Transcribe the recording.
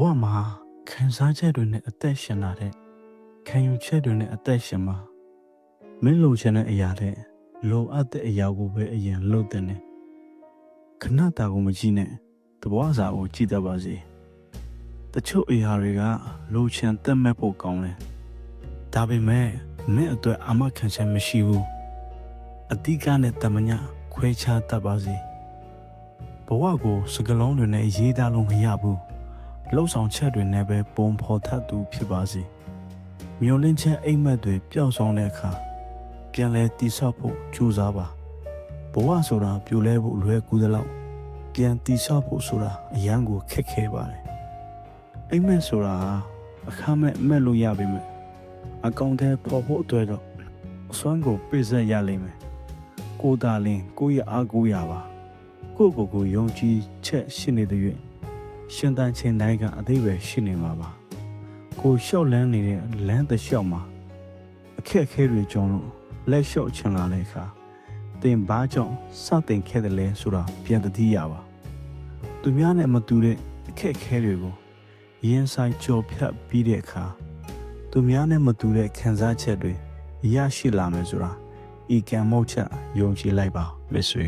ဝမှာခံစားချက်တွေနဲ့အသက်ရှင်လာတဲ့ခံယူချက်တွေနဲ့အသက်ရှင်မှာမင်းလိုချင်တဲ့အရာတဲ့လိုအပ်တဲ့အရာကိုပဲအရင်လုပ်တဲ့နဲ့ခဏတာကိုမကြည့်နဲ့တဘွားစာကိုကြည့်တတ်ပါစေတချို့အရာတွေကလိုချင်တက်မဲ့ဖို့ကောင်းတယ်ဒါပေမဲ့မင်းအတွက်အမခံချက်မရှိဘူးအတိကနဲ့တမညာခွဲခြားတတ်ပါစေဘဝကိုစကလုံးတွေနဲ့ရေးသားလို့မရဘူး လှုပ်ဆောင်ချက်တွေနဲ့ပဲပုံဖော်ထပ်သူဖြစ်ပါစေမျောလင်းချက်အိမ်မက်တွေပျောက်ဆုံးတဲ့အခါပြန်လဲတိဆောက်ဖို့ကြိုးစားပါဘဝဆိုတာပြိုလဲဖို့လွယ်ကူသလောက်ပြန်တိဆောက်ဖို့ဆိုတာအရန်ကိုခက်ခဲပါတယ်အိမ်မက်ဆိုတာအခမဲ့အမက်လို့ရပါမယ်အကောင့်ထဲပေါ်ဖို့အတွက်တော့အစွမ်းကိုပြည့်စက်ရလိမ့်မယ်ကိုယ်သာလင်ကိုယ့်ရဲ့အားကိုးရပါကိုယ့်ကိုယ်ကိုယုံကြည်ချက်ရှိနေတဲ့၍ ရှင်တန်ချင်းတိုင်းကအသေးပဲရှိနေမှာပါကိုလျှောက်လန်းနေတဲ့လမ်းတစ်လျှောက်မှာအခက်အခဲတွေကြောင့်လို့လက်လျှော့ချင်လာတဲ့အခါတင်ဘာကြောင့်စတင်ခဲ့တယ်လဲဆိုတာပြန်တတိရပါသူများနဲ့မတူတဲ့အခက်အခဲတွေကိုရင်ဆိုင်ကြော်ဖြတ်ပြီးတဲ့အခါသူများနဲ့မတူတဲ့ခံစားချက်တွေရရှိလာမယ်ဆိုတာဤကံမုတ်ချက်ယုံကြည်လိုက်ပါမစ်ဆွေ